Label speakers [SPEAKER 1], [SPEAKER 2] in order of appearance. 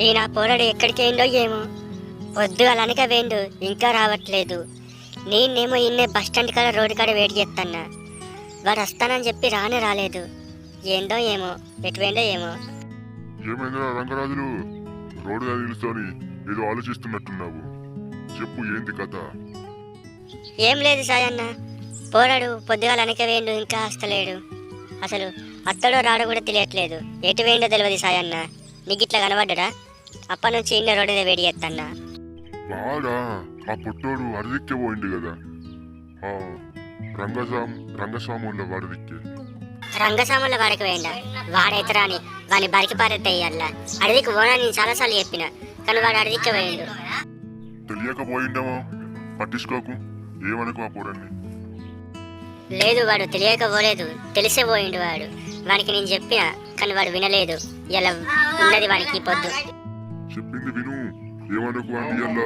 [SPEAKER 1] ఈయన పోరాడు ఎక్కడికి ఏమో. పొద్దు అలానిక వేండు ఇంకా రావట్లేదు. నేనేమో ఇన్నే బస్ స్టాండ్ కాడ రోడ్డు కాడ వెయిట్ చేస్తాన్నా వాడు వస్తానని చెప్పి రానే రాలేదు. ఏందో ఏమో ఎటు వేండో ఏమో
[SPEAKER 2] ఏమైందిరా రంగరాజులు? రోడ్డు నిలుస్తోని ఏదో ఆలోచిస్తున్నట్టున్నావు. చెప్పు ఏంది కథ?
[SPEAKER 1] ఏం లేదు సాయన్న. పోరాడు పొద్దుగాల వెనక వేండు ఇంకా వస్తలేడు అసలు అత్తడో రాడో కూడా తెలియట్లేదు. ఎటు వేండో తెలియదు సాయన్న. నీకు ఇట్లా కనబడ్డా అప్పటి నుంచి ఇన్న రోడ్డు మీద వేడి చేస్తన్నా
[SPEAKER 2] వాడా ఆ పుట్టోడు అరదిక్కే పోయింది కదా. రంగస్వామి రంగస్వాముల వాడిదిక్కే
[SPEAKER 1] రంగసాముల వాడికి వేయండా వాడైతే రాని వాని బరికి పారెత్తయ్యల్లా అడవికి పోనా నేను చాలాసార్లు చెప్పిన కానీ వాడు అడవికి వేయండు
[SPEAKER 2] తెలియకపోయిండమో పట్టించుకోకు ఏమనుకో పొరన్ని.
[SPEAKER 1] లేదు వాడు తెలియక పోలేదు తెలిసే పోయిండు వాడు. వానికి నేను చెప్పిన కానీ వాడు వినలేదు. ఇలా ఉన్నది వానికి పొద్దు.
[SPEAKER 2] చెప్పింది విను. ఏమనుకో అని ఇయ్యాల